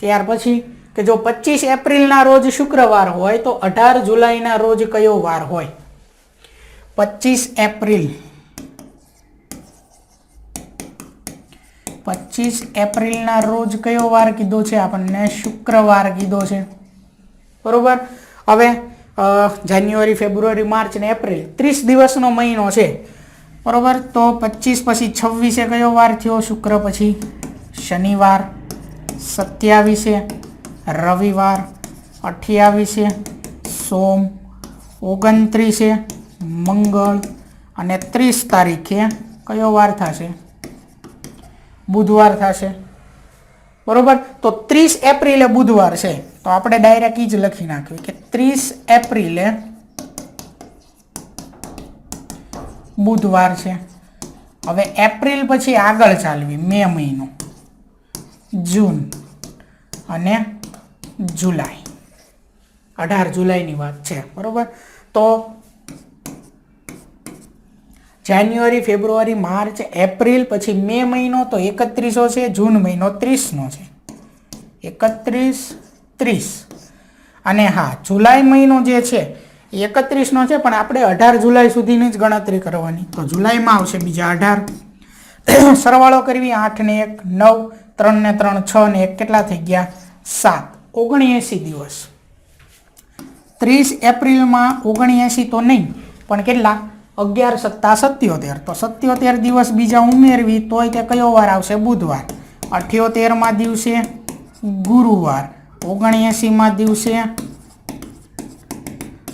ત્યાર પછી કે જો પચીસ એપ્રિલના રોજ શુક્રવાર હોય, તો અઢાર જુલાઈના રોજ કયો વાર હોય? પચીસ એપ્રિલ. પચીસ એપ્રિલના રોજ કયો વાર કીધો છે? આપણને શુક્રવાર કીધો છે. બરોબર? હવે જાન્યુઆરી, ફેબ્રુઆરી, માર્ચ ને એપ્રિલ ત્રીસ દિવસનો મહિનો છે. બરોબર? તો પચીસ પછી છવ્વીસે કયો વાર થયો? શુક્ર પછી શનિવાર. સત્યાવીસે રવિવાર અઠ્યાવીસે સોમ ઓગણત્રીસે મંગળ અને ત્રીસ તારીખે કયો વાર થશે? બુધવાર થશે. બરોબર? તો ત્રીસ એપ્રિલે બુધવાર છે. તો આપણે ડાયરેક્ટ ઈ જ લખી નાખ્યું કે ત્રીસ એપ્રિલે બુધવાર છે. હવે એપ્રિલ પછી આગળ ચાલવી, મે મહિનો. જૂન અને જુલાઈ. અઢાર જુલાઈની વાત છે, બરાબર? તો જાન્યુઆરી, ફેબ્રુઆરી, માર્ચ, એપ્રિલ, પછી મે મહિનો તો એકત્રીસો છે, જૂન મહિનો ત્રીસનો છે. એકત્રીસ, ત્રીસ. અને હા, જુલાઈ મહિનો જે છે, એ એકત્રીસનો છે, પણ આપણે અઢાર જુલાઈ સુધીની જ ગણતરી કરવાની. તો જુલાઈમાં આવશે બીજા અઢાર. સરવાળો કરવી આઠ ને એક, નવ ત્રણ ને ત્રણ છ ને એક કેટલા થઈ ગયા? સાત. ઓગણએંસી દિવસ. ત્રીસ એપ્રિલમાં ઓગણએંસી તો નહીં, પણ કેટલા? અગિયાર સત્તા સત્યોતેર. તો સત્યોતેર દિવસ બીજા ઉમેરવી તોય તે કયો વાર આવશે? બુધવાર. અઠ્યોતેરમાં દિવસે ગુરુવાર. ઓગણએંસીમાં દિવસે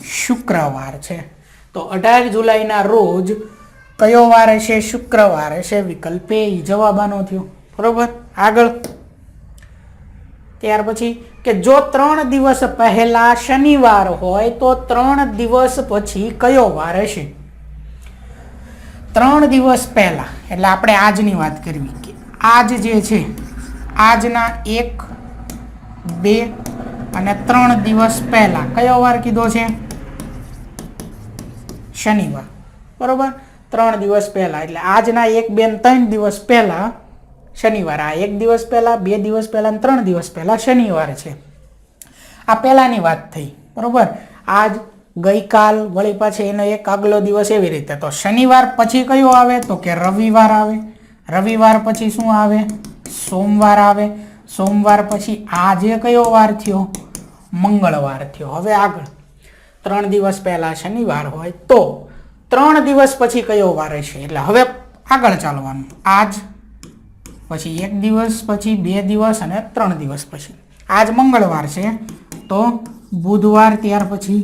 શુક્રવાર છે. તો અઢાર જુલાઈના રોજ કયો વાર હશે? શુક્રવાર હશે. વિકલ્પે એ જવાબ આનો થયો. બરોબર? આગળ. ત્યાર પછી કે જો ત્રણ દિવસ પહેલા શનિવાર હોય, તો ત્રણ દિવસ પછી કયો વાર હશે? ત્રણ દિવસ પહેલા. એટલે આપણે આજની વાત કરવી કે આજ જે છે, આજના એક, બે અને ત્રણ દિવસ પહેલા કયો વાર કીધો છે? શનિવાર. બરોબર? ત્રણ દિવસ પહેલા. એટલે આજના એક, બે ત્રણ દિવસ પહેલા શનિવાર. આ એક દિવસ પહેલાં, બે દિવસ પહેલાં ત્રણ દિવસ પહેલાં શનિવાર છે. આ પહેલાંની વાત થઈ, બરાબર? આજ ગઈકાલ, વળી પાછી એનો એક આગલો દિવસ એવી રીતે. તો શનિવાર પછી કયો આવે? તો કે રવિવાર આવે. રવિવાર પછી શું આવે? સોમવાર આવે. સોમવાર પછી આજે કયો વાર થયો? મંગળવાર થયો. હવે આગળ. ત્રણ દિવસ પહેલાં શનિવાર હોય તો ત્રણ દિવસ પછી કયો વાર હશે? એટલે હવે આગળ ચાલવાનું. આજ પછી એક દિવસ પછી, બે દિવસ અને ત્રણ દિવસ પછી. આજ મંગળવાર છે, તો બુધવાર ત્યાર પછી,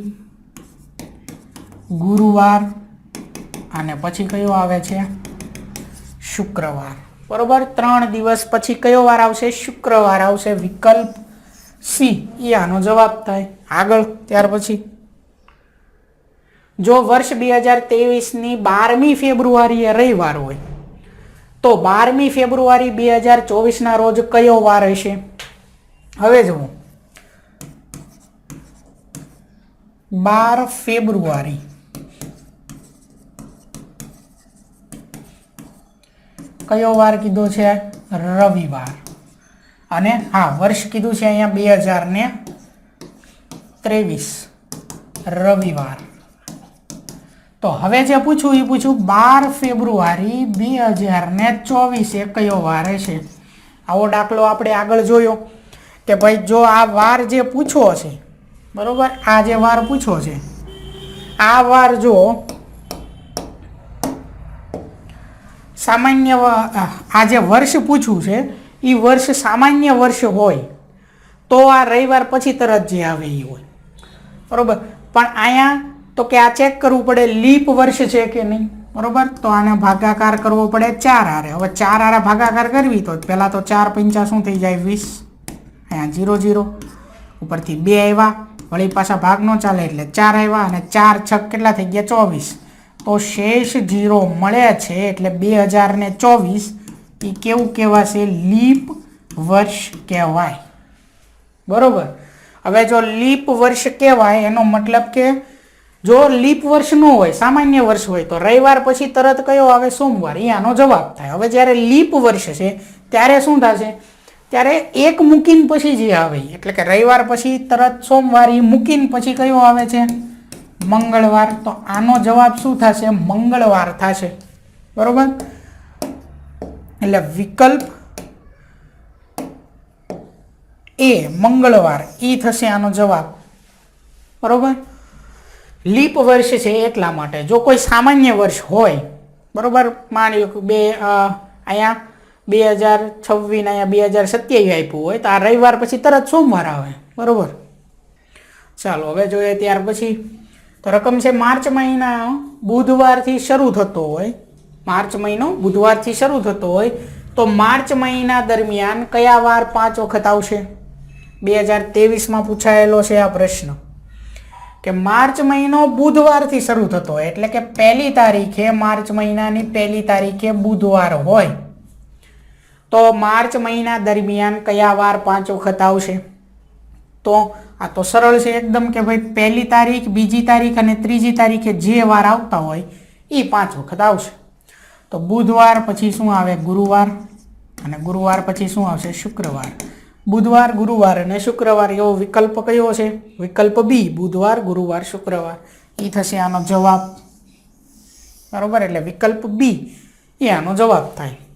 ગુરુવાર અને પછી કયો આવે છે? શુક્રવાર. બરોબર? ત્રણ દિવસ પછી કયો વાર આવશે? શુક્રવાર આવશે. વિકલ્પ સી. એ આનો જવાબ થાય. આગળ, ત્યાર પછી. જો વર્ષ બે હજાર તેવીસની બારમી ફેબ્રુઆરીએ રવિવાર હોય તો બારમી ફેબ્રુઆરી બે હજાર ચોવીસના રોજ કયો વાર હશે? હવે જુઓ. બાર ફેબ્રુઆરી. કયો વાર કીધો છે? રવિવાર. અને હા, વર્ષ કીધું છે અહીંયા બે હજાર ને ત્રેવીસ. રવિવાર. તો હવે જે પૂછું એ પૂછું બાર ફેબ્રુઆરી બે હજાર ને ચોવીસે કયો વાર હશે. આવો દાખલો આપણે આગળ જોયો કે ભાઈ જો આ વાર જે પૂછવો છે, બરોબર? આ જે વાર પૂછવો છે, આ વાર જો સામાન્ય આ જે વર્ષ પૂછવું છે એ વર્ષ સામાન્ય વર્ષ હોય તો આ રવિવાર પછી તરત જે આવે એ હોય. બરોબર? પણ અહીંયા તો કે આ ચેક કરવું પડે લીપ વર્ષ છે કે નહીં? બરોબર? તો આને ભાગાકાર કરવો પડે ચાર હારે. હવે ચાર હારે ભાગાકાર કરવી તો પહેલાં તો ચાર પંચા શું થઈ જાય? વીસ. અહીંયા જીરો જીરો ઉપરથી બે આવ્યા. વળી પાછા ભાગ ન ચાલે એટલે ચાર આવ્યા અને ચાર છક કેટલા થઈ ગયા? ચોવીસ. તો શેષ જીરો મળે છે એટલે બે હજાર ને ચોવીસ. એ કેવું કહેવાશે? લીપ વર્ષ કહેવાય. બરોબર? હવે જો લીપ વર્ષ કહેવાય, એનો મતલબ કે જો લીપ વર્ષ ન હોય, સામાન્ય વર્ષ હોય, તો રવિવાર પછી તરત કયો આવે? સોમવાર. આનો જવાબ થાય. હવે જ્યારે લીપ વર્ષ છે, ત્યારે શું થશે? ત્યારે એક મૂકીને પછી જે આવે, એટલે કે રવિવાર પછી તરત સોમવાર એ મૂકીને પછી કયો આવે છે? મંગળવાર. તો આનો જવાબ શું થશે? મંગળવાર થશે. બરોબર? એટલે વિકલ્પ એ મંગળવાર. એ થશે આનો જવાબ. બરોબર? લીપ વર્ષ છે એટલા માટે. જો કોઈ સામાન્ય વર્ષ હોય, બરાબર? માની લો બે અહીંયા બે હજાર છવ્વીસ અહીંયા બે હજાર સત્યાવીસ આપ્યું હોય, તો આ રવિવાર પછી તરત સોમવાર આવે, બરાબર? ચાલો, હવે જોઈએ ત્યાર પછી. તો રકમ છે માર્ચ મહિના બુધવારથી શરૂ થતો હોય, માર્ચ મહિનો બુધવારથી શરૂ થતો હોય, તો માર્ચ મહિના દરમિયાન કયા વાર પાંચ વખત આવશે? બે હજાર તેવીસમાં પૂછાયેલો છે આ પ્રશ્ન. કે માર્ચ મહિનો બુધવારથી શરૂ થતો હોય. એટલે કે પહેલી તારીખે માર્ચ મહિનાની પહેલી તારીખે બુધવાર હોય. તો માર્ચ મહિના દરમિયાન કયા વાર પાંચ વખત આવશે? તો આ તો સરળ છે એકદમ કે ભાઈ પહેલી તારીખ, બીજી તારીખ અને ત્રીજી તારીખે જે વાર આવતા હોય એ પાંચ વખત આવશે. તો બુધવાર પછી શું આવે? ગુરુવાર. અને ગુરુવાર પછી શું આવશે? શુક્રવાર. બુધવાર, ગુરુવાર અને શુક્રવાર એવો વિકલ્પ કયો છે? વિકલ્પ બી બુધવાર, ગુરુવાર, શુક્રવાર. એ થશે આનો જવાબ. બરાબર? એટલે વિકલ્પ બી એ આનો જવાબ થાય.